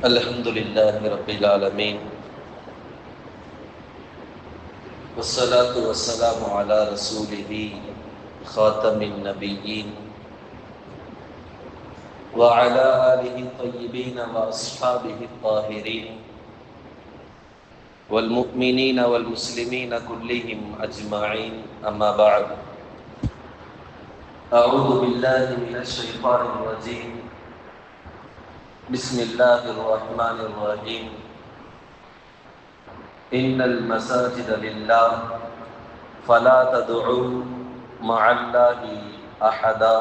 الحمد لله رب العالمين والصلاة والسلام على رسوله خاتم النبيين وعلى آله الطيبين وأصحابه الطاهرين والمؤمنين والمسلمين كلهم أجمعين أما بعد أعوذ بالله من الشيطان الرجيم بسم الله الرحمن الرحيم ان المساجد لله فلا تدعوا مع الله احدا۔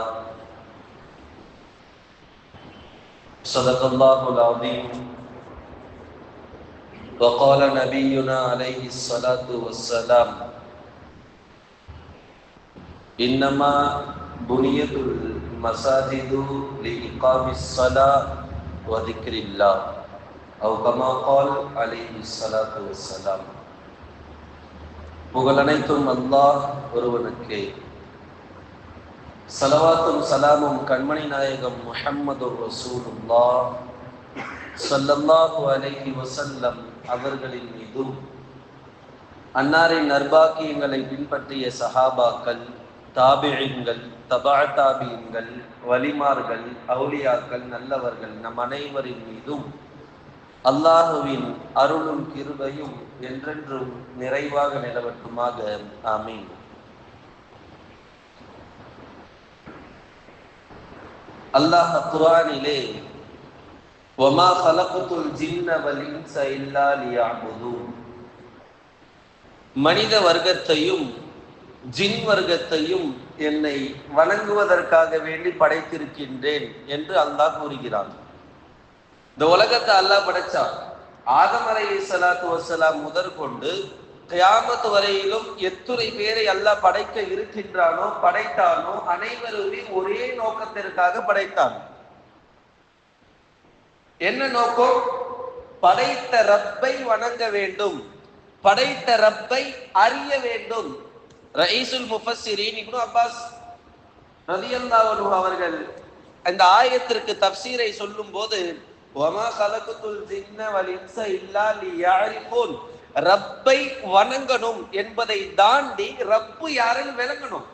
صدق الله العظيم وقال نبينا عليه الصلاة والسلام۔ انما بنيت المساجد لإقام الصلاة وذكر الله أو كما قال عليه الصلاة والسلام புகழனைத்தும் அல்லாஹ் ஒருவனுக்கே சலவாத்தும் சலாமும் கண்மணி நாயகம் முஹம்மது ரசூலுல்லா சல்லல்லாஹு அலைஹி வசல்லம் அவர்களின் மீதும் அன்னாரின் நர்பாக்கியங்களை பின்பற்றிய சஹாபாக்கள் தாபிழிங்கள் தபா தாபியங்கள் வலிமார்கள் அவுலியாக்கள் நல்லவர்கள் நம் அனைவரின் மீதும் அல்லாஹுவின் அருளும் கிருபையும் என்றென்றும் நிறைவாக நிலவட்டுமாக. ஆமீன். அல்லாஹ் குரானிலே ஒமா கலகுத்துல் ஜின்ன வல் இன்ச மனித வர்க்கத்தையும் ஜின் வர்க்கத்தையும் என்னை வணங்குவதற்காக வேண்டி படைத்திருக்கின்றேன் என்று அல்லாஹ் கூறுகிறான். இந்த உலகத்தை அல்லாஹ் படைச்சான். ஆதம் அலை சலாத்து வசலாம் முதற்கொண்டு கியாமத் வரையிலும் எத்துணை பேரை அல்லாஹ் படைக்க இருக்கின்றானோ படைத்தானோ அனைவருமே ஒரே நோக்கத்திற்காக படைத்தான். என்ன நோக்கம்? படைத்த ரப்பை வணங்க வேண்டும். படைத்த ரப்பை அறிய வேண்டும். ரயீசுல் முஃபஸ்ஸிரீன் இப்னு அப்பாஸ் ரலியல்லாஹு அவர்கள் அந்த ஆயத்திற்கு தப்சீரை சொல்லும் போது வமா கலகுத்துல் ஜின்ன வல் இன்ஸ இல்லா லியஅரிஃபூன் ரப்பை வணங்கணும் என்பதை தாண்டி ரப்பு யாருன்னு விளங்கணும்.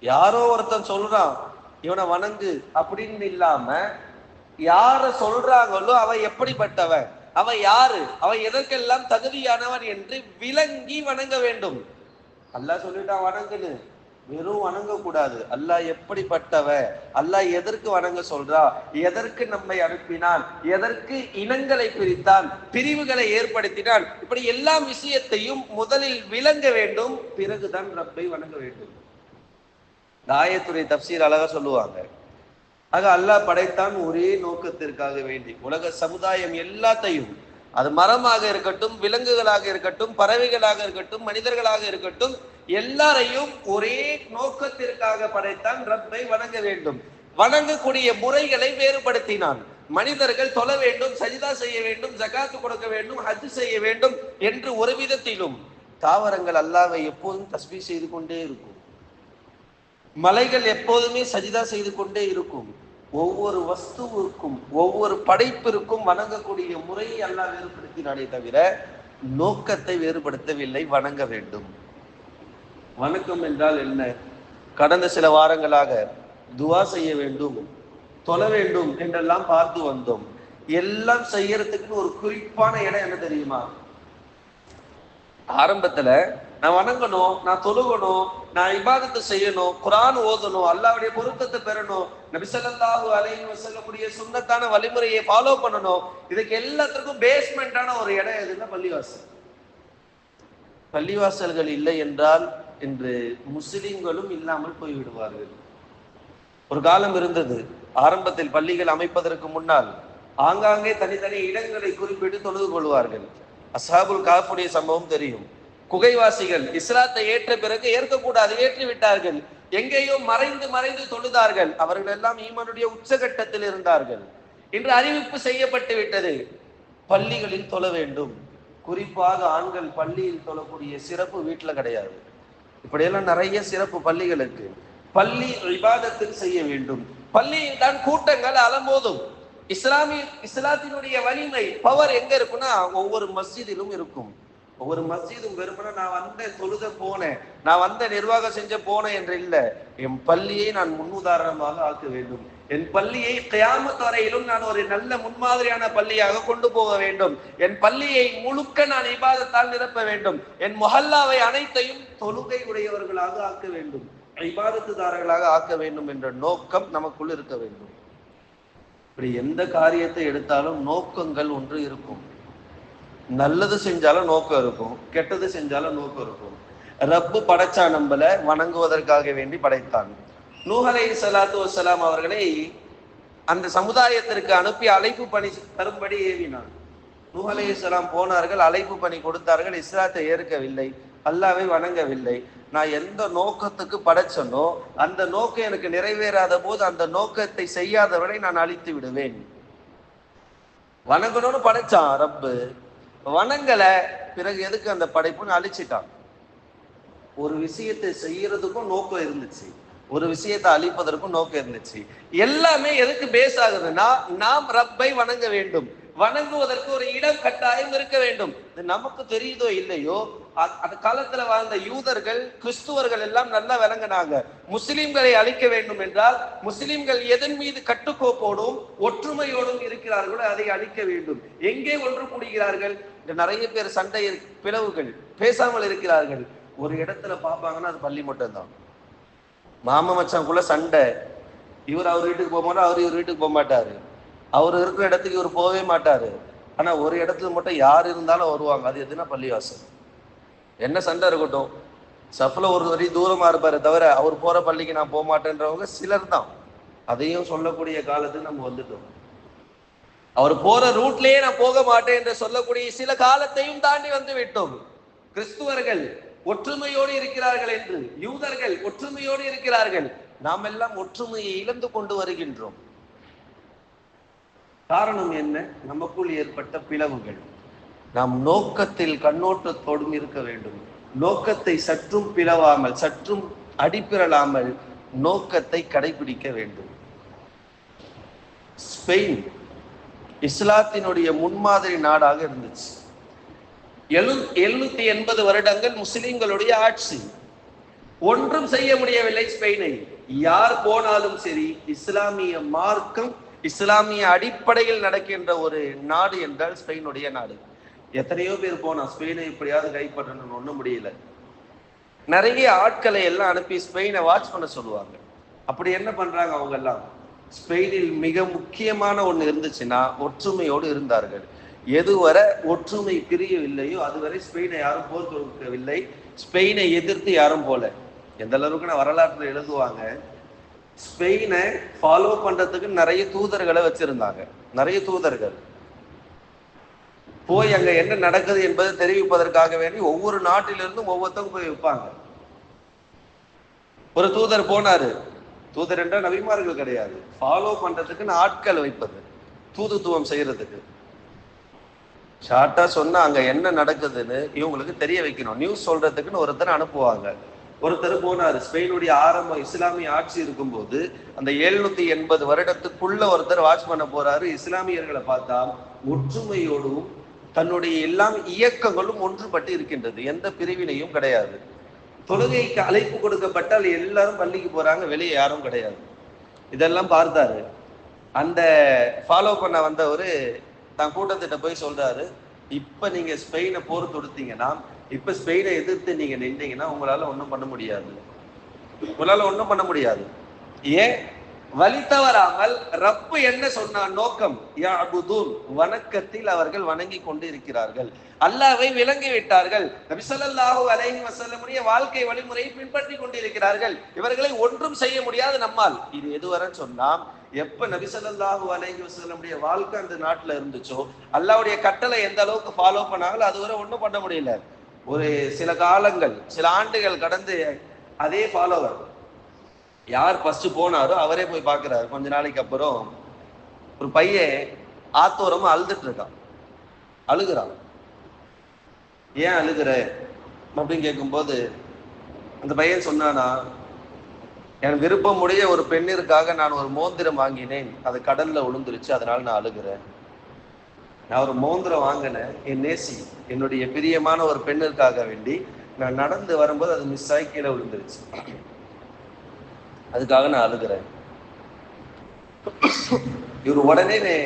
யாரோ ஒருத்தன் சொல்றான் இவனை வணங்கு. அப்படின்னு இல்லாம யார சொல்றாங்களோ அவன் எப்படிப்பட்டவன்? அவன் யாரு? அவன் எதற்கெல்லாம் தகுதியானவன் என்று விளங்கி வணங்க வேண்டும். அல்லாஹ் சொல்லிட்டான் வணங்குன்னு. வெறும் வணங்க கூடாது அல்லாஹ் எப்படிப்பட்டவ? அல்லாஹ் எதற்கு வணங்க சொல்றா? எதற்கு நம்மை அனுப்பினான்? எதற்கு இனங்களை பிரித்தான்? பிரிவுகளை ஏற்படுத்தினான்? இப்படி எல்லா விஷயத்தையும் முதலில் விளங்க வேண்டும் பிறகுதான் ரப்பை வணங்க வேண்டும். தாயத்துறை தப்சீர் அழகா சொல்லுவாங்க. ஆக அல்லாஹ் படைத்தான் ஒரே நோக்கத்திற்காக வேண்டி. உலக சமுதாயம் எல்லாத்தையும் அது மரமாக இருக்கட்டும் விலங்குகளாக இருக்கட்டும் பறவைகளாக இருக்கட்டும் மனிதர்களாக இருக்கட்டும் எல்லாரையும் ஒரே நோக்கத்திற்காக படைத்தான் ரப்பை வணங்க வேண்டும். வணங்கக்கூடிய முறைகளை வேறுபடுத்தினான். மனிதர்கள் தொழ வேண்டும் சஜிதா செய்ய வேண்டும் ஜகாத்து கொடுக்க வேண்டும் ஹஜ் செய்ய வேண்டும் என்று ஒரு விதத்திலும் தாவரங்கள் அல்லாவை எப்போதும் தஸ்பீ செய்து கொண்டே இருக்கும். மலைகள் எப்போதுமே சஜிதா செய்து கொண்டே இருக்கும். ஒவ்வொரு வஸ்துவிற்கும் ஒவ்வொரு படைப்பிற்கும் வணங்கக்கூடிய முறையை அல்லாஹ் வேறுபடுத்தினானே தவிர நோக்கத்தை வேறுபடுத்தவில்லை வணங்க வேண்டும். வணக்கம் என்றால் என்ன? கடந்த சில வாரங்களாக துவா செய்ய வேண்டும் தொழ வேண்டும் என்றெல்லாம் பார்த்து வந்தோம். எல்லாம் செய்யறதுக்குன்னு ஒரு குறிப்பான இடம் என்ன தெரியுமா? ஆரம்பத்துல நான் வணங்கணும் நான் தொழுகணும் நான் இபாதத்தை செய்யணும் குரான் ஓதணும் அல்லாவுடைய பொருத்தத்தை பெறணும் நபிசல்லாஹு அலைஹி வசல்லமுடைய சுண்ணத்தான வழிமுறையை ஃபாலோ பண்ணணும். இதுக்கு எல்லாத்துக்கும் பேஸ்மெண்டான ஒரு இடம் எதுன்னா பள்ளிவாசல். பள்ளிவாசல்கள் இல்லை என்றால் இன்று முஸ்லிம்களும் இல்லாமல் போய்விடுவார்கள். ஒரு காலம் இருந்தது. ஆரம்பத்தில் பள்ளிகள் அமைப்பதற்கு முன்னால் ஆங்காங்கே தனித்தனி இடங்களை குறிப்பிட்டு தொழுது கொள்வார்கள். அசாபுல் காஃபுடைய சம்பவம் தெரியும். குகைவாசிகள் இஸ்லாத்தை ஏற்ற பிறகு ஏற்கக்கூடாது ஏற்றி விட்டார்கள் எங்கேயோ மறைந்து மறைந்து தொழுதார்கள். அவர்கள் எல்லாம் ஈமனுடைய உச்சகட்டத்தில் இருந்தார்கள். இன்று அறிவிப்பு செய்யப்பட்டு விட்டது. பள்ளிகளில் தொழ வேண்டும். குறிப்பாக ஆண்கள் பள்ளியில் தொழக்கூடிய சிறப்பு வீட்டில் கிடையாது. இப்படியெல்லாம் நிறைய சிறப்பு பள்ளிகளுக்கு பள்ளி விவாதத்தில் செய்ய வேண்டும். பள்ளியில் தான் கூட்டங்கள் அலம்போதும். இஸ்லாமிய இஸ்லாத்தினுடைய வலிமை பவர் எங்க இருக்குன்னா ஒவ்வொரு மஸ்ஜிதிலும் இருக்கும். ஒவ்வொரு மஸ்ஜிதும் வெறுமனா நான் வந்த தொழுத போனேன். நான் வந்த நிர்வாகம் செஞ்ச போனேன் என்று இல்லை. என் பள்ளியை நான் முன்னுதாரணமாக ஆக்க வேண்டும். என் பள்ளியை கயாமத் வரையிலும் நான் ஒரு நல்ல முன்மாதிரியான பள்ளியாக கொண்டு போக வேண்டும். என் பள்ளியை முழுக்க நான் இபாதத்தால் நிரப்ப வேண்டும். என் மொஹல்லாவை அனைத்தையும் தொழுகை உடையவர்களாக ஆக்க வேண்டும். இபாதத்துதாரர்களாக ஆக்க வேண்டும் என்ற நோக்கம் நமக்குள் இருக்க வேண்டும். இப்படி எந்த காரியத்தை எடுத்தாலும் நோக்கங்கள் ஒன்று இருக்கும். நல்லது செஞ்சாலும் நோக்கம் இருக்கும் கெட்டது செஞ்சாலும் நோக்கம் இருக்கும். ரப்பு படைச்சா நம்மள வணங்குவதற்காக வேண்டி படைத்தான். நூஹலை சலாத்து வசலாம் அவர்களை அந்த சமுதாயத்திற்கு அனுப்பி அழைப்பு பணி தரும்படி ஏவினான். நூஹலை சலாம் போனார்கள் அழைப்பு பணி கொடுத்தார்கள் இஸ்லாத்தை ஏற்கவில்லை அல்லாவை வணங்கவில்லை. நான் எந்த நோக்கத்துக்கு படைச்சனோ அந்த நோக்கம் எனக்கு நிறைவேறாத போது அந்த நோக்கத்தை செய்யாதவரை நான் அழித்து விடுவேன். வணங்கணும்னு படைச்சான் ரப்பு. வணங்கலை பிறகு எதுக்கு அந்த படைப்புன்னு அழிச்சிட்டான்? ஒரு விஷயத்தை செய்யறதுக்கும் நோக்கம் இருந்துச்சு. ஒரு விஷயத்தை அழிப்பதற்கும் நோக்கம் இருந்துச்சு. எல்லாமே எதுக்கு பேஸ் ஆகுதுன்னா நாம் ரப்பை வணங்க வேண்டும். வணங்குவதற்கு ஒரு இடம் கட்டாயம் இருக்க வேண்டும். இது நமக்கு தெரியுதோ இல்லையோ? அ- அந்த காலத்துல வாழ்ந்த யூதர்கள் கிறிஸ்துவர்கள் எல்லாம் நல்லா விளங்கினாங்க. முஸ்லிம்களை அழிக்க வேண்டும் என்றால் முஸ்லிம்கள் எதன் மீது கட்டுக்கோப்போடும் ஒற்றுமையோடும் இருக்கிறார்களோ அதை அழிக்க வேண்டும். எங்கே ஒன்று கூடுகிறார்கள்? இன்று நிறைய பேர் சண்டை பிளவுகள் பேசாமல் இருக்கிறார்கள். ஒரு இடத்துல பார்ப்பாங்கன்னா அது பள்ளி மட்டும்தான். மாமா மச்சாங்குள்ள சண்டை. இவர் அவர் வீட்டுக்கு போக மாட்டார் அவர் இவர் வீட்டுக்கு போக மாட்டாரு. அவர் இருக்கிற இடத்துக்கு இவர் போகவே மாட்டாரு. ஆனா ஒரு இடத்துல மட்டும் யார் இருந்தாலும் வருவாங்க. அது எதுனா பள்ளிவாசல். என்ன சண்டை இருக்கட்டும். சஃப்ல ஒரு வரி தூரமா இருப்பாரு தவிர அவர் போற பள்ளிக்கு நான் போக மாட்டேன்றவங்க சிலர் தான் அதையும் சொல்லக்கூடிய காலத்துக்கு நம்ம வந்துட்டோம். அவர் போற ரூட்லயே நான் போக மாட்டேன் என்று சொல்லக்கூடிய சில காலத்தையும் தாண்டி வந்து விட்டோம் கிறிஸ்துவர்கள் ஒற்றுமையோடு இருக்கிறார்கள் என்று யூதர்கள் ஒற்றுமையோடு இருக்கிறார்கள். நாம் எல்லாம் ஒற்றுமையை இழந்து கொண்டு வருகின்றோம். காரணம் என்ன? நமக்குள் ஏற்பட்ட பிளவுகள். நாம் நோக்கத்தில் கண்ணோட்டத்தோடும் இருக்க வேண்டும். நோக்கத்தை சற்றும் பிளவாமல் சற்றும் அடிப்பிரலாமல் நோக்கத்தை கடைபிடிக்க வேண்டும். ஸ்பெயின் இஸ்லாத்தினுடைய முன்மாதிரி நாடாக இருந்துச்சு. எழு எழுநூத்தி எண்பது வருடங்கள் முஸ்லிம்களுடைய ஆட்சி. ஒன்றும் செய்ய முடியவில்லை ஸ்பெயினை. யார் போனாலும் சரி இஸ்லாமிய மார்க்கம் இஸ்லாமிய அடிப்படையில் நடக்கின்ற ஒரு நாடு என்றால் ஸ்பெயினுடைய நாடு. எத்தனையோ பேர் போனா ஸ்பெயினை இப்படியாவது கைப்பற்றணும்னு ஒன்றும் முடியல. நிறைய ஆட்களை எல்லாம் அனுப்பி ஸ்பெயினை வாட்ச் பண்ண சொல்லுவாங்க. அப்படி என்ன பண்றாங்க அவங்க எல்லாம் ஸ்பெயினில் மிக முக்கியமான ஒன்று இருந்துச்சுன்னா ஒற்றுமையோடு இருந்தார்கள். எதுவரை ஒற்றுமை பிரியவில்லையோ அதுவரை ஸ்பெயினை யாரும் போர் தொடுக்கவில்லை. ஸ்பெயினை எதிர்த்து யாரும் போல. எந்த அளவுக்கு வரலாற்றில் எழுதுவாங்க? ஸ்பெயினை ஃபாலோ பண்றதுக்கு நிறைய தூதர்களை வச்சிருந்தாங்க. நிறைய தூதர்கள். போய் அங்க என்ன நடக்குது என்பதை தெரிவிப்பதற்காக வேண்டி ஒவ்வொரு நாட்டிலிருந்தும் ஒவ்வொருத்தவங்க போய் வைப்பாங்க ஒரு தூதர் போனாரு. தூதர் என்றால் நபிமார்கள் கிடையாது. ஃபாலோ பண்றதுக்குன்னு ஆட்கள் வைப்பது. தூதுத்துவம் செய்யறதுக்கு. ஷார்ட்டா சொன்னா அங்க என்ன நடக்குதுன்னு இவங்களுக்கு தெரிய வைக்கணும். நியூஸ் சொல்றதுக்குன்னு ஒருத்தர் அனுப்புவாங்க. ஒருத்தர் போனாரு. ஸ்பெயினுடைய ஆரம்ப இஸ்லாமிய ஆட்சி இருக்கும்போது அந்த எழுநூத்தி எண்பது வருடத்துக்குள்ள ஒருத்தர் வாட்ச் பண்ண போறாரு. இஸ்லாமியர்களை பார்த்தா ஒற்றுமையோடும் தன்னுடைய எல்லாம் இயக்கங்களும் ஒன்றுபட்டு இருக்கின்றது. எந்த பிரிவினையும் கிடையாது. தொழுகைக்கு அழைப்பு கொடுக்கப்பட்டால் எல்லாரும் பள்ளிக்கு போறாங்க வெளியே யாரும் கிடையாது. இதெல்லாம் பார்த்தாரு. அந்த ஃபாலோ பண்ண வந்தவர் தான் கூட்டத்திட்ட போய் சொல்றாரு இப்ப நீங்க ஸ்பெயினை போர் தொடுத்தீங்கன்னா இப்ப ஸ்பெயினை எதிர்த்து நீங்க நின்றீங்கன்னா உங்களால ஒன்றும் பண்ண முடியாது. உங்களால ஒன்றும் பண்ண முடியாது. ஏன்? வழி தவறாமல் ரப்பு என்ன சொன்னான்? நோக்கம் யாபுதூன் வணக்கத்தில் அவர்கள் வணங்கி கொண்டு இருக்கிறார்கள் அல்லாவை விளங்கி விட்டார்கள். நபிசல்லாஹு அலைஹி வசல்லமுடைய வாழ்க்கை வழிமுறையை பின்பற்றி கொண்டிருக்கிறார்கள். இவர்களை ஒன்றும் செய்ய முடியாது நம்மால். இது எதுவரை சொன்னா எப்ப நபிசல்லாஹு அலைஹி வசல்லமுடைய வாழ்க்கை அந்த நாட்டுல இருந்துச்சோ அல்லாவுடைய கட்டளை எந்த அளவுக்கு ஃபாலோ பண்ணாங்களோ அதுவரை ஒண்ணும் பண்ண முடியல. ஒரு சில காலங்கள் சில ஆண்டுகள் கடந்து அதே ஃபாலோவர் யார் ஃபர்ஸ்ட் போனாரோ அவரே போய் பார்க்குறாரு. கொஞ்ச நாளைக்கு அப்புறம் ஒரு பையன் ஆத்தோரமா அழுதுட்டு இருக்கான். அழுகுறான். ஏன் அழுகுற? அப்படின்னு கேட்கும்போது அந்த பையன் சொன்னானா என் விருப்பமுடைய ஒரு பெண்ணிற்காக நான் ஒரு மோந்திரம் வாங்கினேன். அது கடல்ல விழுந்துருச்சு அதனால நான் அழுகிறேன். நான் ஒரு மோந்திரம் வாங்கினேன் என் நேசி என்னுடைய பிரியமான ஒரு பெண்ணிற்காக வேண்டி நான் நடந்து வரும்போது அது மிஸ் ஆகி கீழே விழுந்துருச்சு அதுக்காக நான் அழுகிறேன். இவர் உடனே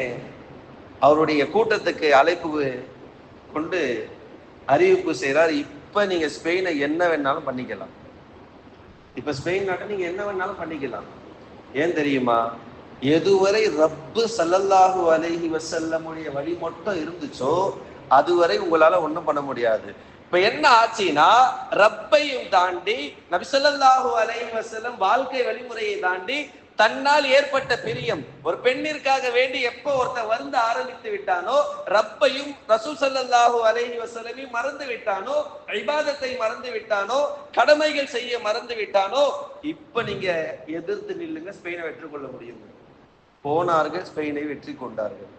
அவருடைய கூட்டத்துக்கு அழைப்பு கொண்டு அறிவிப்பு செய்கிறார் இப்ப நீங்க ஸ்பெயினை என்ன வேணாலும் பண்ணிக்கலாம். இப்ப ஸ்பெயின் நாட்டை நீங்க என்ன வேணாலும் பண்ணிக்கலாம். ஏன் தெரியுமா? எதுவரை ரப்பு சல்லல்லாஹு அலைஹி வசல்லமுடைய வழி மட்டும் இருந்துச்சோ அதுவரை உங்களால ஒன்றும் பண்ண முடியாது. இப்ப என்ன ஆச்சுன்னா ரப்பையும் தாண்டி நபிசல்லாஹு அலைஹி வசல்லம் வாழ்க்கை வழிமுறையை தாண்டி தன்னால் ஏற்பட்ட பிரியம் ஒரு பெண்ணிற்காக வேண்டி எப்போ ஒருத்தர் வந்து ஆரம்பித்து விட்டானோ ரப்பையும் ரசூல் சல்லாஹூ அலைஹி வசலமையும் மறந்து விட்டானோ ஐபாதத்தை மறந்து விட்டானோ கடமைகள் செய்ய மறந்து விட்டானோ இப்ப நீங்க எதிர்த்து நில்லுங்க ஸ்பெயினை வெற்றி கொள்ள முடியும் போனார்கள் ஸ்பெயினை வெற்றி கொண்டார்கள்.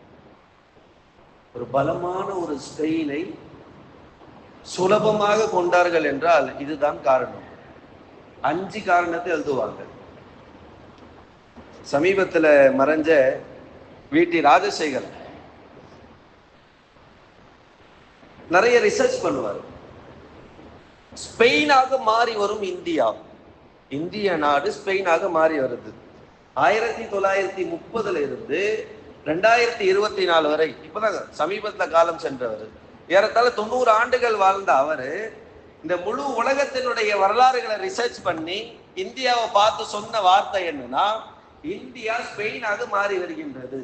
ஒரு பலமான ஒரு ஸ்பெயினை சுலபமாக கொண்டார்கள் என்றால் இதுதான் காரணம். அஞ்சு காரணத்தை எழுதுவாங்க. சமீபத்துல மறைஞ்ச வீட்டி ராஜசேகர். நிறைய ரிசர்ச் பண்ணுவார். ஸ்பெயினாக மாறி வரும் இந்தியா. இந்திய நாடு ஸ்பெயினாக மாறி வருது. ஆயிரத்தி தொள்ளாயிரத்தி முப்பதுல இருந்து ரெண்டாயிரத்தி இருபத்தி நாலு வரை இப்பதான் சமீபத்துல காலம் சென்றவர். ஏறத்தாழ தொண்ணூறு ஆண்டுகள் வாழ்ந்த அவரு இந்த முழு உலகத்தினுடைய வரலாறுகளை ரிசர்ச் பண்ணி இந்தியாவை பார்த்து சொன்ன வார்த்தை என்னன்னா இந்தியா ஸ்பெயினாக மாறி வருகின்றது.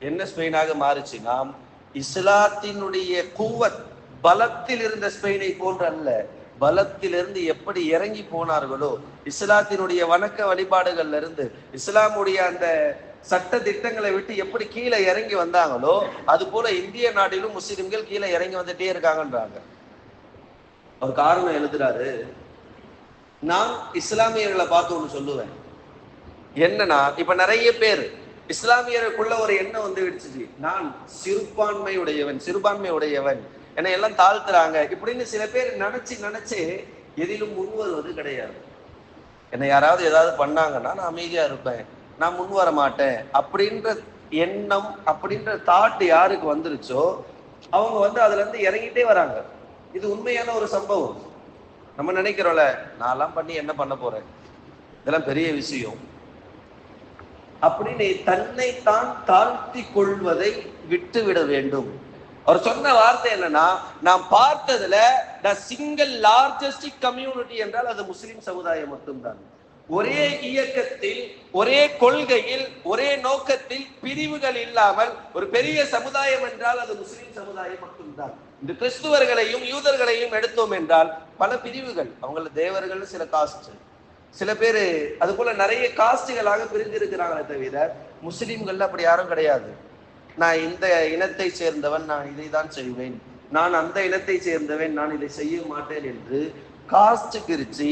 என்ன ஸ்பெயினாக மாறுச்சுன்னா இஸ்லாத்தினுடைய கூவத் பலத்தில் இருந்த ஸ்பெயினை போன்று அல்ல. பலத்திலிருந்து எப்படி இறங்கி போனார்களோ இஸ்லாத்தினுடைய வணக்க வழிபாடுகள்ல இருந்து இஸ்லாமுடைய அந்த சட்ட திட்டங்களை விட்டு எப்படி கீழே இறங்கி வந்தாங்களோ அது போல இந்திய நாட்டிலும் முஸ்லிம்கள் கீழே இறங்கி வந்துட்டே இருக்காங்கன்றாங்க. அவர் காரணம் எழுதுறாரு. நான் இஸ்லாமியர்களை பார்த்து ஒன்று சொல்லுவேன். என்னன்னா இப்ப நிறைய பேர் இஸ்லாமியருக்குள்ள ஒரு எண்ணம் வந்து விடுச்சு நான் சிறுபான்மை உடையவன் சிறுபான்மை உடையவன் என்னை எல்லாம் தாழ்த்துறாங்க. இப்படின்னு சில பேர் நினைச்சு நினைச்சு எதிலும் முன் கிடையாது. என்னை யாராவது ஏதாவது பண்ணாங்கன்னா நான் அமைதியா இருப்பேன். நான் முன் வர மாட்டேன் அப்படின்ற எண்ணம் அப்படின்ற தாட் யாருக்கு வந்துருச்சோ அவங்க வந்து அதுல இருந்து இறங்கிட்டே வராங்க. இது உண்மையான ஒரு சம்பவம். நம்ம நினைக்கிறோம்ல நான்லாம் பண்ணி என்ன பண்ண போறேன்? இதெல்லாம் பெரிய விஷயம். அப்படின்னு தன்னை தான் தாழ்த்தி கொள்வதை விட்டு விட வேண்டும். அவர் சொன்ன வார்த்தை என்னன்னா நான் பார்த்ததுல த சிங்கிள் லார்ஜஸ்ட் கம்யூனிட்டி என்றால் அது முஸ்லிம் சமுதாயம் மட்டும்தான். ஒரே இயக்கத்தில் ஒரே கொள்கையில் ஒரே நோக்கத்தில் பிரிவுகள் இல்லாமல் ஒரு பெரிய சமுதாயம் என்றால் அது முஸ்லிம் சமுதாயம் மட்டும்தான். இந்த கிறிஸ்துவர்களையும் யூதர்களையும் எடுத்தோம் என்றால் பல பிரிவுகள் அவங்கள தேவர்கள் சில காஸ்ட் சில பேர் அது போல நிறைய காஸ்டுகளாக பிரிஞ்சிருக்கிறாங்களே தவிர முஸ்லீம்கள் அப்படி யாரும் கிடையாது. நான் இந்த இனத்தை சேர்ந்தவன் நான் இதை தான் செய்வேன். நான் அந்த இனத்தை சேர்ந்தவன் நான் இதை செய்ய மாட்டேன் என்று காஸ்ட் பிரிச்சு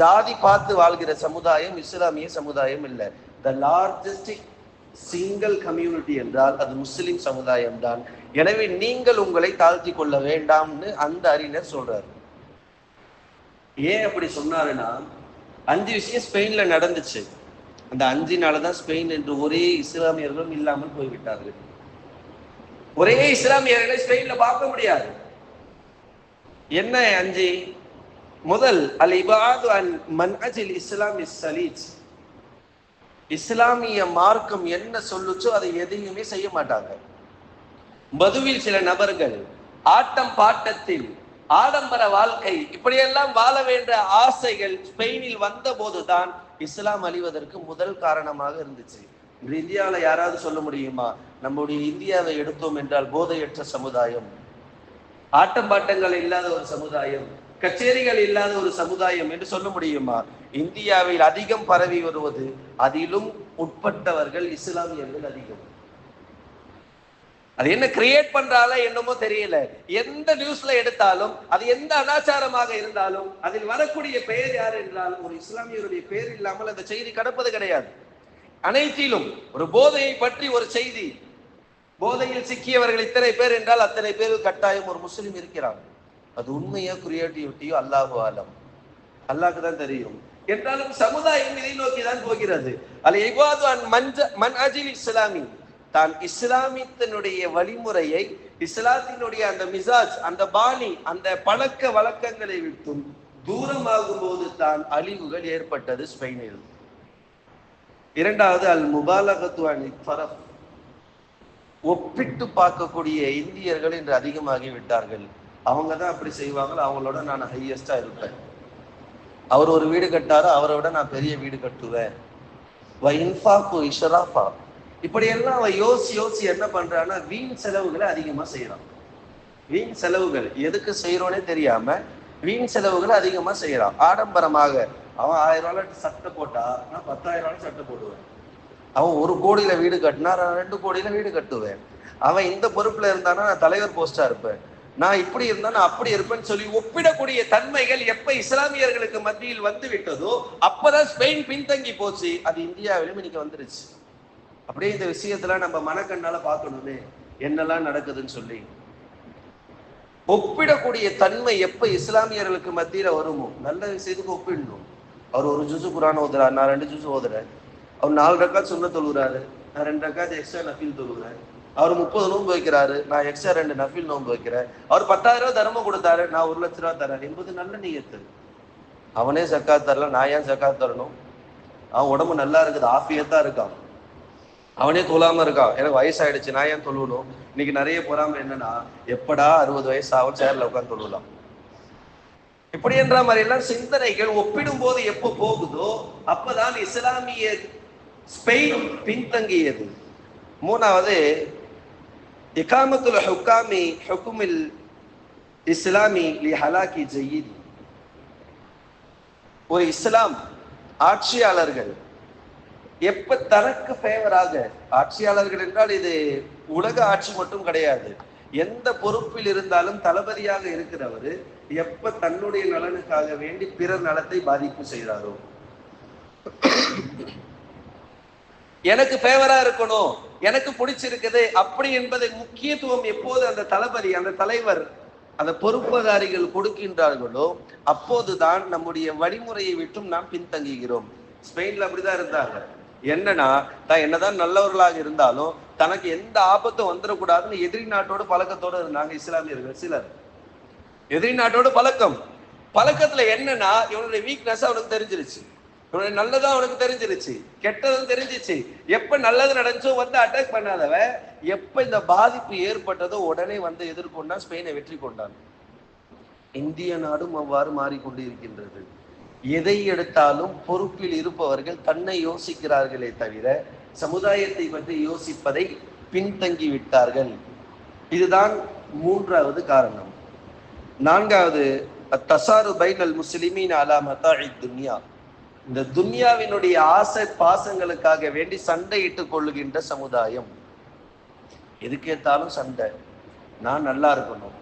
ஜாதி பார்த்து வாழ்கிற சமுதாயம் இஸ்லாமிய சமுதாயம் இல்லை. த லார்ஜஸ்ட் சிங்கிள் கம்யூனிட்டி என்றால் அது முஸ்லிம் சமுதாயம் தான் எனவே நீங்கள் உங்களை தாழ்த்தி கொள்ள வேண்டாம்னு அந்த அறிஞர் சொல்றாரு. ஏன் அப்படி சொன்னாருன்னா அஞ்சு விஷயம் ஸ்பெயின்ல நடந்துச்சு. அந்த அஞ்சினாலதான் ஸ்பெயின் என்று ஒரே இஸ்லாமியர்களும் இல்லாமல் போய்விட்டார்கள். ஒரே இஸ்லாமியர்களை ஸ்பெயின்ல பார்க்க முடியாது. என்ன அஞ்சு? முதல் அல் இபாது அன் மன்ஹஜில் இஸ்லாம் இஸ் சலீஜ். இஸ்லாமிய மார்க்கம் என்ன சொல்லுச்சோ அதை எதையுமே செய்ய மாட்டாங்க. மதுவில் சில நபர்கள் ஆட்டம் பாட்டத்தில் ஆடம்பர வாழ்க்கை இப்படியெல்லாம் வாழ வேண்டிய ஆசைகள் ஸ்பெயினில் வந்த போதுதான் இஸ்லாம் அழிவதற்கு முதல் காரணமாக இருந்துச்சு. இன்று இந்தியாவில் யாராவது சொல்ல முடியுமா? நம்முடைய இந்தியாவை எடுத்தோம் என்றால் போதையற்ற சமுதாயம் ஆட்டம் பாட்டங்கள் இல்லாத ஒரு சமுதாயம் கச்சேரிகள் இல்லாத ஒரு சமுதாயம் என்று சொல்ல முடியுமா? இந்தியாவில் அதிகம் பரவி வருவது அதிலும் உட்பட்டவர்கள் இஸ்லாமியர்கள் அதிகம். அது என்ன கிரியேட் பண்றால என்னமோ தெரியல. எந்த நியூஸ்ல எடுத்தாலும் அது எந்த அனாச்சாரமாக இருந்தாலும் அதில் வரக்கூடிய பெயர் யார் என்றாலும் ஒரு இஸ்லாமியருடைய பெயர் இல்லாமல் அந்த செய்தி கடப்பது கிடையாது. அனைத்திலும் ஒரு போதையை பற்றி ஒரு செய்தி. போதையில் சிக்கியவர்கள் இத்தனை பேர் என்றால் அத்தனை பேர் கட்டாயம் ஒரு முஸ்லிம் இருக்கிறார்கள் அது உண்மையா கிரியேட்டிவிட்டியோ அல்லாஹு ஆலம். அல்லாஹ்க்கு தான் தெரியும். என்றாலும் சமுதாயம் இதை நோக்கி தான் போகிறது. அல் இபாது அன் மஞ்ச மன் அஜில் இஸ்லாமி. தான் இஸ்லாமியத்தினுடைய வழிமுறையை இஸ்லாத்தினுடைய அந்த மிசாஜ் அந்த பாணி அந்த பழக்க வழக்கங்களை விட்டும் தூரமாகும் போது தான் அழிவுகள் ஏற்பட்டது ஸ்பெயினில். இரண்டாவது அல் முபாலகத்துவானி அணி ஒப்பிட்டு பார்க்கக்கூடிய இந்தியர்கள் இன்று அதிகமாகி விட்டார்கள் அவங்க தான் அப்படி செய்வாங்களோ அவங்களோட நான் ஹையஸ்டா இருப்பேன். அவர் ஒரு வீடு கட்டாரோ அவரை விட நான் பெரிய வீடு கட்டுவேன். வைன்ஃபாக்கு இஷராஃபா. இப்படி எல்லாம் அவன் யோசி யோசி என்ன பண்றான்னா வீண் செலவுகளை அதிகமா செய்யறான். வீண் செலவுகள் எதுக்கு செய்யறோன்னே தெரியாம வீண் செலவுகளை அதிகமா செய்யறான். ஆடம்பரமாக அவன் ஆயிரம் ரூபாய் சட்டை போட்டா நான் பத்தாயிரம் ரூபாய் சட்டை போடுவேன். அவன் ஒரு கோடியில வீடு கட்டினா நான் ரெண்டு கோடியில வீடு கட்டுவேன். அவன் இந்த பொறுப்புல இருந்தானா நான் தலைவர் போஸ்டா இருப்பேன். நான் இப்படி இருந்தா நான் அப்படி இருப்பேன்னு சொல்லி ஒப்பிடக்கூடிய தன்மைகள் எப்ப இஸ்லாமியர்களுக்கு மத்தியில் வந்து விட்டதோ அப்பதான் ஸ்பெயின் பின்தங்கி போச்சு. அது இந்தியாவிலும் இன்னைக்கு வந்துருச்சு. அப்படியே இந்த விஷயத்துல நம்ம மனக்கண்ணால பார்க்கணுமே. என்னெல்லாம் நடக்குதுன்னு சொல்லி. ஒப்பிடக்கூடிய தன்மை எப்ப இஸ்லாமியர்களுக்கு மத்தியில வருமோ? நல்ல விஷயத்துக்கு ஒப்பிடணும். அவர் ஒரு ஜூசு குரான் ஓதுறாரு. நான் ரெண்டு ஜூசு ஓதுறேன். அவர் நாலு ரக்கா சொன்ன தொழுகிறாரு நான் ரெண்டு ரக்கா எக்ஸ்ட்ரா நஃபீல் தொழுகிறேன் அவர் முப்பது நோன்பு வைக்கிறாரு நான் எக்ஸ்ட்ரா ரெண்டு நஃபில் நோன்பு வைக்கிறேன். அவர் பத்தாயிரம் ரூபாய் தர்மம் கொடுத்தாரு நான் ஒரு லட்ச ரூபா தரேன். என்பது நல்ல நீயத்து. அவனே சக்காத் தரல நான் ஏன் சக்காத் தரணும்? அவன் உடம்பு நல்லா இருக்குது ஆஃபியத்தா இருக்கான். அவனே தொழாம இருக்கான். எனக்கு வயசாயிடுச்சு நான் ஏன் தொழுவணும்? இன்னைக்கு நிறைய பொறாம என்னன்னா எப்படா அறுபது வயசு ஆகும் சேர்ல உட்காந்து தொழுவலாம். இப்படி என்ற மாதிரி சிந்தனைகள் ஒப்பிடும் போது எப்போ போகுதோ அப்பதான் இஸ்லாமிய ஸ்பெயின் பின்தங்கியது. மூணாவது இகாமத்துல் ஹுக்காமி ஹுக்குமில் இஸ்லாமி லி ஹலாக்கி ஜெயித் ஒரு இஸ்லாம் ஆட்சியாளர்கள் எப்ப தனக்கு ஃபேவராக ஆட்சியாளர்கள் என்றால் இது உலக ஆட்சி மட்டும் கிடையாது. எந்த பொறுப்பில் இருந்தாலும் தளபதியாக இருக்கிறவர் எப்ப தன்னுடைய நலனுக்காக வேண்டி பிறர் நலத்தை பாதிப்பு செய்கிறாரோ எனக்கு ஃபேவரா இருக்கணும். எனக்கு பிடிச்சிருக்குது அப்படி என்பதை முக்கியத்துவம் எப்போது அந்த தளபதி அந்த தலைவர் அந்த பொறுப்பதாரிகள் கொடுக்கின்றார்களோ அப்போதுதான் நம்முடைய வழிமுறையை விட்டும் நாம் பின்தங்குகிறோம். ஸ்பெயின்ல அப்படிதான் இருந்தாங்க. என்னன்னா தான் என்னதான் நல்லவர்களாக இருந்தாலும் தனக்கு எந்த ஆபத்தும் வந்துடக்கூடாதுன்னு எதிரி நாட்டோட பழக்கத்தோட இருந்தாங்க இஸ்லாமியர்கள் சிலர். எதிரி நாட்டோட பழக்கம். பழக்கத்துல என்னன்னா இவனுடைய வீக்னஸ் அவனுக்கு தெரிஞ்சிருச்சு. நல்லதா அவனுக்கு தெரிஞ்சிருச்சு கெட்டதும் தெரிஞ்சிச்சு எப்ப நல்லது நடந்துச்சோ வந்து அட்டாக் பண்ணாதவன் எப்ப இந்த பாதிப்பு ஏற்பட்டதோ உடனே வந்து எதிர்கொண்டான் ஸ்பெயினை வெற்றி கொண்டான். இந்திய நாடும் அவ்வாறு மாறிக்கொண்டு இருக்கின்றது எதை எடுத்தாலும் பொறுப்பில் இருப்பவர்கள் தன்னை யோசிக்கிறார்களே தவிர சமுதாயத்தை பற்றி யோசிப்பதை பின்தங்கி விட்டார்கள். இதுதான் மூன்றாவது காரணம். நான்காவது தசாரு பைனல் முஸ்லிமின் அலா மத்தாழி துன்யா. இந்த துன்யாவினுடைய ஆசை பாசங்களுக்காக வேண்டி சண்டையிட்டுக் கொள்ளுகின்ற சமுதாயம். எதுக்கேத்தாலும் சண்டை. நான் நல்லா இருக்கணும்.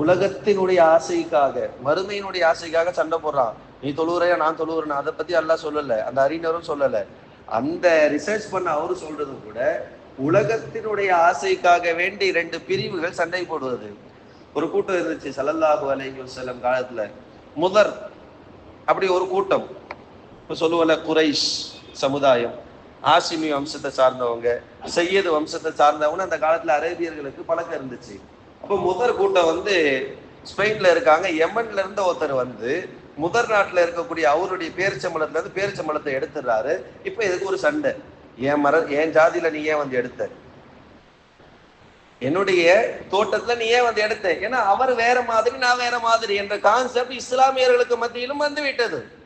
உலகத்தினுடைய ஆசைக்காக மறுமையினுடைய ஆசைக்காக சண்டை போடுறான். நீ தொழுவுறையா நான் தொழுவுறேன்? அதை பத்தி எல்லாம் சொல்லல. அந்த அறிஞரும் சொல்லல. அந்த ரிசர்ச் பண்ண அவரு சொல்றது கூட உலகத்தினுடைய ஆசைக்காக வேண்டி ரெண்டு பிரிவுகள் சண்டை போடுவது. ஒரு கூட்டம் இருந்துச்சு சல்லல்லாஹு அலைஹி வஸல்லம் காலத்துல. முதற் அப்படி ஒரு கூட்டம். இப்போ சொல்லுவோம்ல குரைஷ் சமுதாயம். ஆசிமி வம்சத்தை சார்ந்தவங்க சையது வம்சத்தை சார்ந்தவங்க அந்த காலத்துல அரேபியர்களுக்கு பழக்கம் இருந்துச்சு. அப்போ முதற் கூட்டம் வந்து ஸ்பெயின்ல இருக்காங்க எமன்ல இருந்த ஒருத்தர் வந்து முதற் நாட்டுல இருக்கக்கூடிய அவருடைய பேரிச்சம்பளத்துல இருந்து பேரிச்சம்பளத்தை எடுத்துடுறாரு. இப்ப இதுக்கு ஒரு சண்டை? என் மர என் ஜாதியில நீ ஏன் வந்து எடுத்த? என்னுடைய தோட்டத்துல நீ ஏன் வந்து எடுத்த? ஏன்னா அவர் வேற மாதிரி நான் வேற மாதிரி என்ற கான்செப்ட் இஸ்லாமியர்களுக்கு மத்தியிலும் வந்து விட்டது.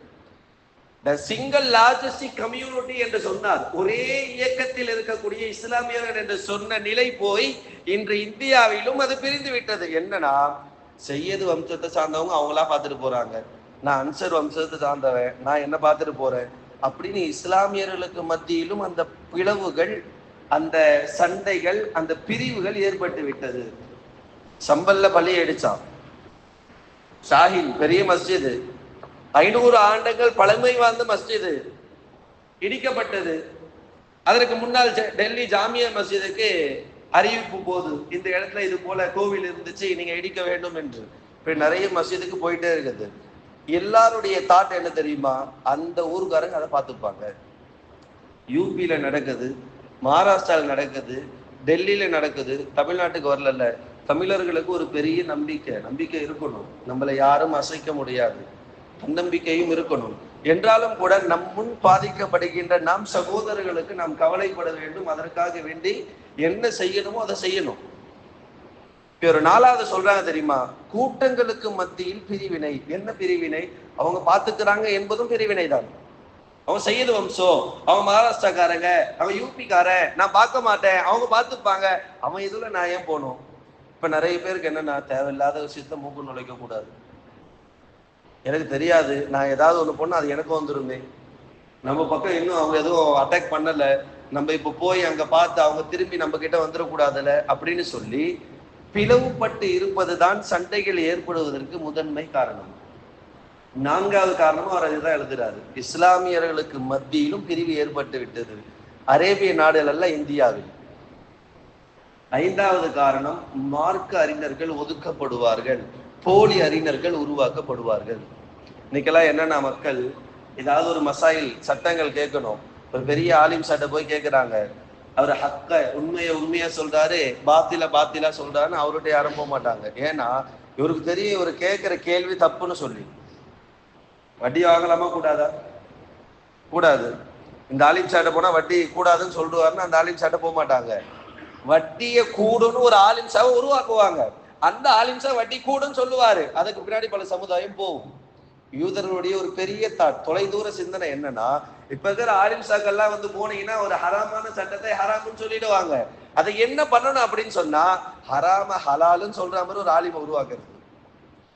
த சிங்கிள் லார்ஜஸ்ட் கம்யூனிட்டி என்று சொன்னார் ஒரே இயக்கத்தில் இருக்கக்கூடிய இஸ்லாமியர்கள் என்று சொன்ன நிலை போய் இன்று இந்தியாவிலும் அது பிரிந்து விட்டது. என்னன்னா செய்யது வம்சத்தை சார்ந்தவங்க அவங்களா பார்த்துட்டு போறாங்க. நான் அன்சர் வம்சத்தை சார்ந்தவன் நான் என்ன பார்த்துட்டு போறேன்? அப்படின்னு இஸ்லாமியர்களுக்கு மத்தியிலும் அந்த பிளவுகள் அந்த சண்டைகள் அந்த பிரிவுகள் ஏற்பட்டு விட்டது. சம்பல்ல பள்ளி அடிச்சான். ஷாஹின் பெரிய மஸ்ஜிது. ஐநூறு ஆண்டுகள் பழமை வாய்ந்த மஸ்ஜிது. இடிக்கப்பட்டது. அதற்கு முன்னால் டெல்லி ஜாமியா மஸ்ஜிதுக்கு அறிவிப்பு போது இந்த இடத்துல இது போல கோவில் இருந்துச்சு நீங்க இடிக்க வேண்டும் என்று. இப்ப நிறைய மஸ்ஜிதுக்கு போயிட்டே இருக்குது. எல்லாருடைய தாட் என்ன தெரியுமா? அந்த ஊருக்காரங்க அதை பார்த்துப்பாங்க. யூபியில நடக்குது மகாராஷ்டிராவில் நடக்குது டெல்லியில நடக்குது தமிழ்நாட்டுக்கு வரல தமிழர்களுக்கு ஒரு பெரிய நம்பிக்கை நம்பிக்கை இருக்கணும். நம்மளை யாரும் அசைக்க முடியாது. தன்னம்பிக்கையும் இருக்கணும். என்றாலும் கூட நம் முன் பாதிக்கப்படுகின்ற நம் சகோதரர்களுக்கு நாம் கவலைப்பட வேண்டும். அதற்காக வேண்டி என்ன செய்யணுமோ அதை செய்யணும். ஒரு நாலாவது சொல்றாங்க தெரியுமா? கூட்டங்களுக்கு மத்தியில் பிரிவினை. என்ன பிரிவினை? அவங்க பாத்துக்கிறாங்க என்பதும் பிரிவினை தான் அவன் செய்யது வம்சம். அவன் மகாராஷ்டிராக்காரங்க. அவன் யூபிக்காரன். நான் பார்க்க மாட்டேன். அவங்க பார்த்துப்பாங்க. அவன் இதுல நான் ஏன் போகணும்? இப்ப நிறைய பேருக்கு என்னன்னா தேவையில்லாத விஷயத்த மூக்கு நுழைக்க கூடாது. எனக்கு தெரியாது. நான் ஏதாவது ஒன்று பண்ணா அது எனக்கு வந்துருமே. நம்ம பக்கம் இன்னும் அவங்க எதுவும் அட்டாக் பண்ணலை. நம்ம இப்போ போய் அங்கே பார்த்து அவங்க திரும்பி நம்ம கிட்ட வந்துடக்கூடாதுல அப்படின்னு சொல்லி பிளவுபட்டு இருப்பது தான் சண்டைகள் ஏற்படுவதற்கு முதன்மை காரணம். நான்காவது காரணமும் அவர் அதுதான் எழுதுறாரு. இஸ்லாமியர்களுக்கு மத்தியிலும் பிரிவு ஏற்பட்டு விட்டது. அரேபிய நாடுகள் அல்ல இந்தியாவில். ஐந்தாவது காரணம் மார்க்க அறிஞர்கள் ஒதுக்கப்படுவார்கள். போலி அறிஞர்கள் உருவாக்கப்படுவார்கள். இன்னைக்கெல்லாம் என்னன்னா மக்கள் ஏதாவது ஒரு மசாயில் சட்டங்கள் கேட்கணும். ஒரு பெரிய ஆலிம் சட்டை போய் கேட்கிறாங்க அவர் ஹக்க உண்மையை உண்மையா சொல்றாரு பாத்தில பாத்திலா சொல்றாருன்னு அவர்கிட்ட யாரும் போக மாட்டாங்க. ஏன்னா இவருக்கு தெரியும் இவர் கேட்கிற கேள்வி தப்புன்னு சொல்லி. வட்டி வாங்கலாமா கூடாதா? கூடாது. இந்த ஆலிம் சாட்டை போனா வட்டி கூடாதுன்னு சொல்லுவாருன்னு அந்த ஆலிம் சாட்டை போக மாட்டாங்க. வட்டியை கூடுன்னு ஒரு ஆலிம் சாவை உருவாக்குவாங்க. அந்த ஆலிம்சா வட்டி கூடும் சொல்லுவாரு. அதுக்கு பின்னாடி பல சமுதாயம் போகும். யூதர்களுடைய ஒரு பெரிய தாட் தொலைதூர சிந்தனை என்னன்னா இப்ப இருக்கிற ஆலிம்சாக்கள்லாம் வந்து போனீங்கன்னா ஒரு ஹராமான சட்டத்தை ஹராம்னு சொல்லிடுவாங்க. அதை என்ன பண்ணணும் அப்படின்னு சொன்னா ஹராம ஹலாலுன்னு சொல்ற மாதிரி ஒரு ஆலிமை உருவாக்குறது.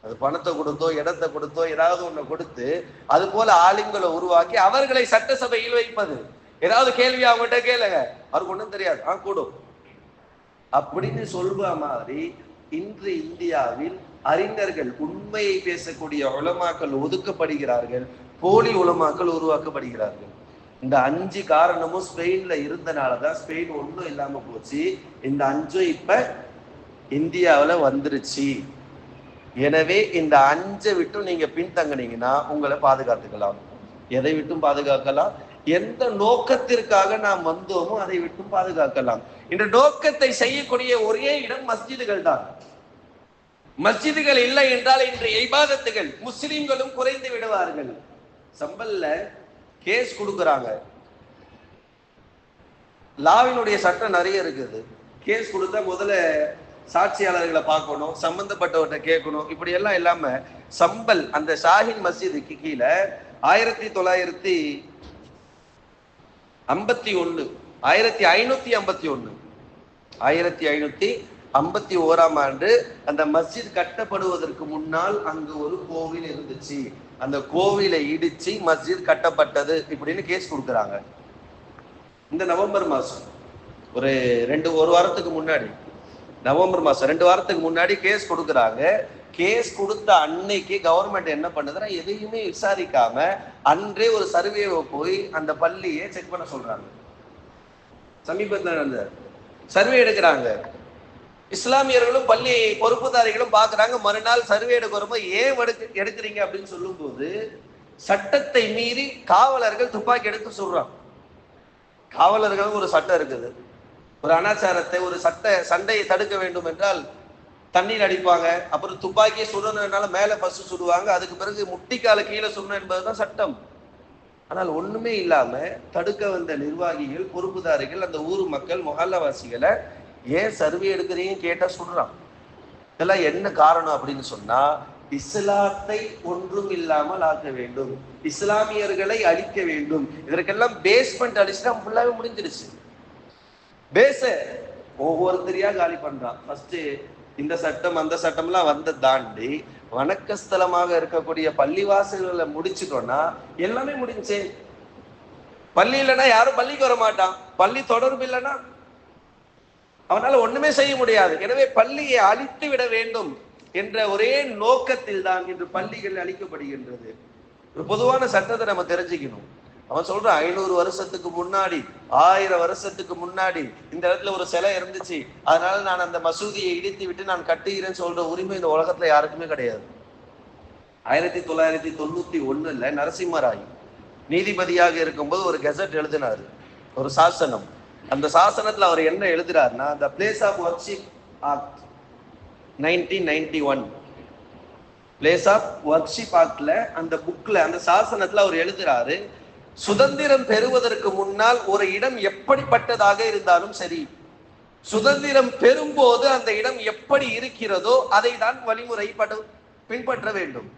அது பணத்தை கொடுத்தோ இடத்தை கொடுத்தோ ஏதாவது ஒண்ணு கொடுத்து அது போல ஆலிம்களை உருவாக்கி அவர்களை சட்டசபையில் வைப்பது. ஏதாவது கேள்வி அவங்ககிட்ட கேளுங்க. அவருக்கு ஒண்ணும் தெரியாது. ஆ கூடும் அப்படின்னு சொல்ற மாதிரி இன்று இந்தியாவில் அறிஞர்கள் உண்மையை பேசக்கூடிய உலமாக்கள் ஒதுக்கப்படுகிறார்கள் போலி உலமாக்கள் உருவாக்கப்படுகிறார்கள். இந்த அஞ்சு காரணமும் ஸ்பெயின்ல இருந்தனாலதான் ஸ்பெயின் ஒன்றும் இல்லாம போச்சு. இந்த அஞ்சும் இப்ப இந்தியாவில வந்துருச்சு. எனவே இந்த அஞ்சை விட்டும் நீங்க பின்தங்கினீங்கன்னா உங்களை பாதுகாத்துக்கலாம். எதை விட்டும் பாதுகாக்கலாம்? எந்த நோக்கத்திற்காக நாம் வந்தோமோ அதை விட்டு பாதுகாக்கலாம். இந்த நோக்கத்தை செய்யக்கூடிய ஒரே இடம் மஸ்ஜிதுகள் தான். மஸ்ஜிதுகள் இல்லை என்றால் இன்று இபாதத்துகள் முஸ்லிம்களும் குறைந்து விடுவார்கள். சம்பல்ல கேஸ் கொடுக்கறாங்க. லாவினுடைய சட்டம் நிறைய இருக்குது. கேஸ் கொடுத்தா முதல்ல சாட்சியாளர்களை பார்க்கணும் சம்பந்தப்பட்டவர்கிட்ட கேட்கணும். இப்படி எல்லாம் இல்லாம சம்பல் அந்த ஷாஹின் மஸ்ஜிதுக்கு கீழே ஆயிரத்தி தொள்ளாயிரத்தி ஐம்பத்தி ஒன்று ஆயிரத்தி ஐநூத்தி ஐம்பத்தி ஒன்று ஆயிரத்தி ஐநூத்தி ஐம்பத்தி ஓராம் ஆண்டு அந்த மஸ்ஜித் கட்டப்படுவதற்கு முன்னால் அங்கு ஒரு கோவில் இருந்துச்சு. அந்த கோவிலை இடிச்சு மஸ்ஜித் கட்டப்பட்டது இப்படின்னு கேஸ் கொடுக்குறாங்க. இந்த நவம்பர் மாசம். ஒரு ரெண்டு ஒரு வாரத்துக்கு முன்னாடி. நவம்பர் மாசம் ரெண்டு வாரத்துக்கு முன்னாடி கேஸ் கொடுக்குறாங்க. கேஸ் கொடுத்த அன்னைக்கு கவர்மெண்ட் என்ன பண்ணுதுன்னா எதையுமே விசாரிக்காம அன்றே ஒரு சர்வேவை போய் அந்த பள்ளியை செக் பண்ண சொல்றாங்க. சமீபத்தில் நடந்த சர்வே எடுக்கிறாங்க. இஸ்லாமியர்களும் பள்ளி பொறுப்புதாரிகளும் பார்க்குறாங்க மறுநாள் சர்வே எடுக்க வரும்போது ஏன் எடுக்க எடுக்கிறீங்க அப்படின்னு சொல்லும்போது சட்டத்தை மீறி காவலர்கள் துப்பாக்கி எடுத்து சொல்றாங்க. காவலர்களும் ஒரு சட்டம் இருக்குது. ஒரு அனாச்சாரத்தை ஒரு சட்ட சண்டையை தடுக்க வேண்டும் என்றால் தண்ணீர் அடிப்பாங்க. அப்புறம் துப்பாக்கியை சுடணும்னால மேல ஃபர்ஸ்ட் சுடுவாங்க. அதுக்கு பிறகு முட்டிக்கால கீழே சுடணும் என்பதுதான் சட்டம். ஆனால் ஒண்ணுமே இல்லாம தடுக்க வந்த நிர்வாகிகள் பொறுப்புதாரிகள் அந்த ஊர் மக்கள் மொஹல்லவாசிகளை ஏன் சர்வே எடுக்கிறீங்க கேட்டா சொல்றான் இதெல்லாம் என்ன காரணம் அப்படின்னு சொன்னா இஸ்லாத்தை ஒன்றும் இல்லாமல் ஆக்க வேண்டும். இஸ்லாமியர்களை அழிக்க வேண்டும். இதற்கெல்லாம் பேஸ்மெண்ட் அடிச்சுட்டா ஃபுல்லாவே முடிஞ்சிருச்சு பேச ஒவ்வொருத்தரையா காலி பண்றான். ஃபர்ஸ்ட் இந்த சட்டம் அந்த சட்டம்லாம் வந்த தாண்டி வணக்கஸ்தலமாக இருக்கக்கூடிய பள்ளிவாசல்களை முடிச்சிட்டோம்னா எல்லாமே முடிஞ்சு. பள்ளி இல்லைன்னா யாரும் பள்ளிக்கு வர மாட்டான். பள்ளி தொடர்பு இல்லைன்னா அவனால ஒண்ணுமே செய்ய முடியாது. எனவே பள்ளியை அழித்து விட வேண்டும் என்ற ஒரே நோக்கத்தில் தான் இன்று பள்ளிகள் அழிக்கப்படுகின்றது. ஒரு பொதுவான சட்டத்தை நம்ம தெரிஞ்சுக்கணும். அவன் சொல்றான் ஐநூறு வருஷத்துக்கு முன்னாடி ஆயிரம் வருஷத்துக்கு முன்னாடி இந்த இடத்துல ஒரு சிலை இருந்துச்சு. அதனால நான் அந்த மசூதியை இடித்து விட்டு நான் கட்டுகிறேன்னு சொல்ற உரிமை இந்த உலகத்துல யாருக்குமே கிடையாது. ஆயிரத்தி தொள்ளாயிரத்தி தொண்ணூத்தி ஒண்ணுல நரசிம்மராய் நீதிபதியாக இருக்கும்போது ஒரு கெசட் எழுதினாரு ஒரு சாசனம். அந்த சாசனத்துல அவர் என்ன எழுதுறாருன்னா the place of worship act nineteen ninety one place of worship ஆக்ட்ல அந்த புக்ல அந்த சாசனத்துல அவர் எழுதுறாரு சுதந்திரம் பெறுவதற்கு முன்னால் ஒரு இடம் எப்படிப்பட்டதாக இருந்தாலும் சரி. சுதந்திரம் பெறும்போது அந்த இடம் எப்படி இருக்கிறதோ அதை தான் வழிமுறைப்படு பின்பற்ற வேண்டும்.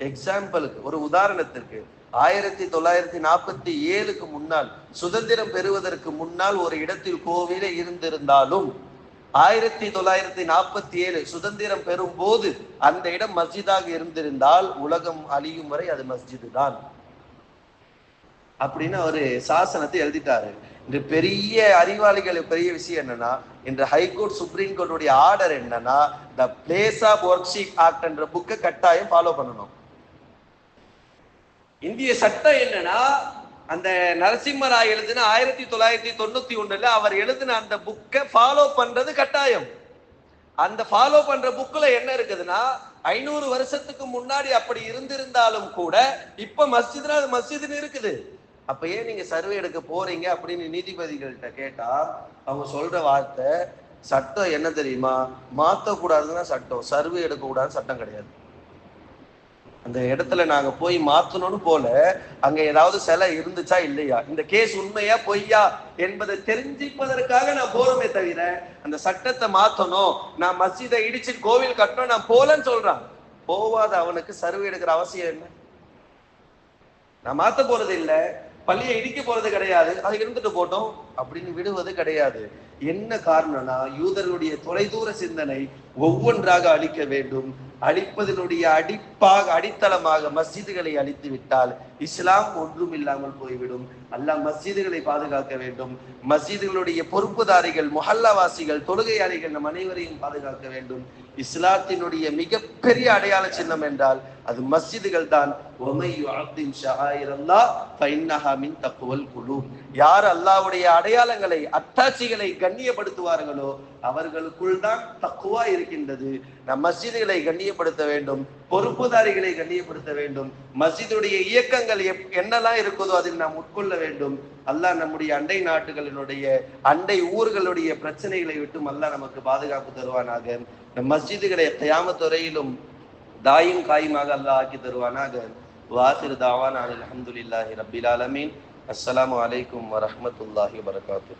எக்ஸாம்பிளுக்கு ஒரு உதாரணத்திற்கு. ஆயிரத்தி தொள்ளாயிரத்தி நாற்பத்தி ஏழுக்கு முன்னால் சுதந்திரம் பெறுவதற்கு முன்னால் ஒரு இடத்தில் கோவிலே இருந்திருந்தாலும் ஆயிரத்தி தொள்ளாயிரத்தி நாற்பத்தி ஏழு சுதந்திரம் பெறும் போது அந்த இடம் மஸ்ஜிதாக இருந்திருந்தால் உலகம் அழியும் வரை அது மஸ்ஜிது தான் அப்படின்னு அவரு சாசனத்தை எழுதிட்டாரு. இன்று பெரிய அறிவாளிகள் பெரிய விஷயம் என்னன்னா இன்று ஹைகோர்ட் சுப்ரீம் கோர்ட்டுடைய ஆர்டர் என்னன்னா the place of worship act என்ற புக்கை கட்டாயம் ஃபாலோ பண்ணணும். இந்திய சட்டம் என்னன்னா அந்த நரசிம்மராய் எழுதின ஆயிரத்தி தொள்ளாயிரத்தி தொண்ணூத்தி ஒண்ணுல அவர் எழுதின அந்த புக்கை ஃபாலோ பண்றது கட்டாயம். அந்த ஃபாலோ பண்ற புக்ல என்ன இருக்குதுன்னா ஐநூறு வருஷத்துக்கு முன்னாடி அப்படி இருந்திருந்தாலும் கூட இப்ப மஸ்ஜித்னா அது மஸ்ஜித்னு இருக்குது. அப்ப ஏன் நீங்க சர்வே எடுக்க போறீங்க அப்படின்னு நீதிபதிகள்கிட்ட கேட்டா அவங்க சொல்ற வார்த்தை சட்டம் என்ன தெரியுமா? மாத்த கூடாதுன்னா சட்டம். சர்வே எடுக்க சட்டம் கிடையாது. அந்த இடத்துல நாங்க போய் மாத்தணும்னு போல அங்க ஏதாவது சிலை இருந்துச்சா இல்லையா? இந்த கேஸ் உண்மையா பொய்யா என்பதை தெரிஞ்சுப்பதற்காக நான் போறோமே தவிர அந்த சட்டத்தை மாத்தணும். நான் மஸ்ஜிதை இடிச்சு கோவில் கட்டணும் நான் போலன்னு சொல்றான். போவாத அவனுக்கு சர்வே எடுக்கிற அவசியம் என்ன? நான் மாத்த போறது இல்லை பள்ளியை இடிக்க போறது கிடையாது அதை இருந்துட்டு போட்டோம் அப்படின்னு விடுவது கிடையாது. என்ன காரணம்னா யூதர்களுடைய தொலைதூர சிந்தனை ஒவ்வொன்றாக அழிக்க வேண்டும். அழிப்பதனுடைய அடிப்பாக அடித்தளமாக மஸ்ஜிதுகளை அழித்து விட்டால் இஸ்லாம் ஒன்றும் இல்லாமல் போய்விடும். அல்லாஹ் மஸ்ஜிதுகளை பாதுகாக்க வேண்டும். மஸ்ஜிதுகளுடைய பொறுப்புதாரிகள் முஹல்லாவாசிகள் தொழுகையாளிகள் நம் அனைவரையும் பாதுகாக்க வேண்டும். இஸ்லாத்தினுடைய மிகப்பெரிய அடையாள சின்னம் என்றால் அது மஸ்ஜிதுகள் தான் யார் அல்லாவுடைய அடையாளங்களை அத்தாட்சிகளை கண்ணியப்படுத்துவார்களோ அவர்களுக்குள் தான் தக்குவா இருக்கின்றது. நம் மஸ்ஜிதுகளை கண்ணியப்படுத்த வேண்டும் பொறுப்புதாரிகளை கண்ணியப்படுத்த வேண்டும். மஸ்ஜிதுடைய இயக்கங்கள் என்னெல்லாம் இருக்குதோ அதில் நாம் உட்கொள்ள வேண்டும். அல்லாஹ் நம்முடைய அண்டை நாட்டுகளினுடைய அண்டை ஊர்களுடைய பிரச்சனைகளை விட்டும் அல்லாஹ் நமக்கு பாதுகாப்பு தருவானாக. நம் மஸ்ஜிதுகளை கயாமத்துறையிலும் தாயும் காயுமாக அல்லாஹ் ஆக்கி தருவானாக வாசிர் தாவான் அலமதுல்லாஹி ரபில் ஆலமீன் அஸ்ஸலாமு அலைக்கும் வரஹமத்துல்லாஹி வரகாத்து